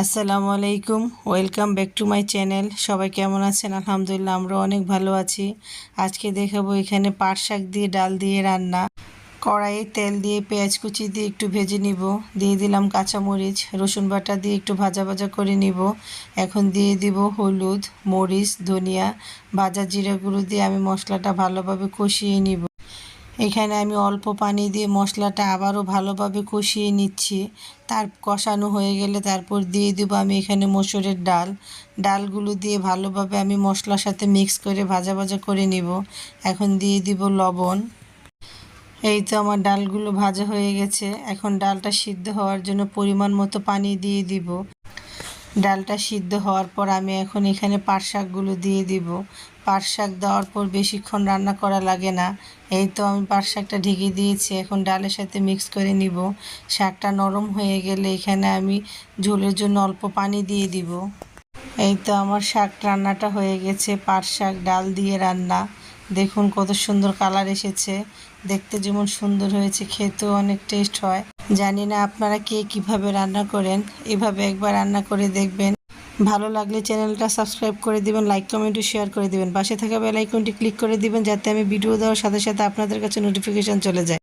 আসসালামু আলাইকুম, welcome back to my channel. সবাই কেমন আছেন? আলহামদুলিল্লাহ আমরা অনেক ভালো আছি। আজকে দেখাবো এখানে পাট শাক দিয়ে ডাল দিয়ে রান্না। কড়াইয়ে তেল দিয়ে পেঁয়াজ কুচি দিয়ে একটু ভেজে নিব। দিয়ে দিলাম কাঁচামরিচ, রসুন বাটা দিয়ে একটু ভাজা ভাজা করে নিব। এখন দিয়ে দিব হলুদ, মরিচ, ধনিয়া, ভাজা জিরা গুঁড়ো দিয়ে আমি মশলাটা ভালোভাবে কষিয়ে নিব। এখানে আমি অল্প পানি দিয়ে মশলাটা আবারও ভালোভাবে কষিয়ে নিচ্ছি। তার কষানো হয়ে গেলে তারপর দিয়ে দেবো আমি এখানে মসুরের ডাল। ডালগুলো দিয়ে ভালোভাবে আমি মশলার সাথে মিক্স করে ভাজা ভাজা করে নিব। এখন দিয়ে দিব লবণ। এই তো আমার ডালগুলো ভাজা হয়ে গেছে। এখন ডালটা সিদ্ধ হওয়ার জন্য পরিমাণ মতো পানি দিয়ে দিব। ডালটা সিদ্ধ হওয়ার পর আমি এখন এখানে পাট শাকগুলো দিয়ে দিব। পাট শাক দেওয়ার পর বেশিক্ষণ রান্না করা লাগে না। এই তো আমি পাট শাকটা ঢেকে দিয়েছি, এখন ডালের সাথে মিক্স করে নিব। শাকটা নরম হয়ে গেলে এখানে আমি ঝোলের জন্য অল্প পানি দিয়ে দিব। এই তো আমার শাক রান্নাটা হয়ে গেছে, পাট শাক, ডাল দিয়ে রান্না। দেখুন কত সুন্দর কালার এসেছে। দেখতে যেমন সুন্দর হয়েছে, খেতেও অনেক টেস্ট হয়। জানি না আপনারা কে কীভাবে রান্না করেন, এভাবে একবার রান্না করে দেখবেন। ভালো লাগলে চ্যানেলটা সাবস্ক্রাইব করে দিবেন, লাইক, কমেন্ট, ও শেয়ার করে দিবেন। পাশে থাকা বেল আইকনটি ক্লিক করে দিবেন, যাতে আমি ভিডিও দেওয়ার সাথে সাথে আপনাদের কাছে নোটিফিকেশন চলে যায়।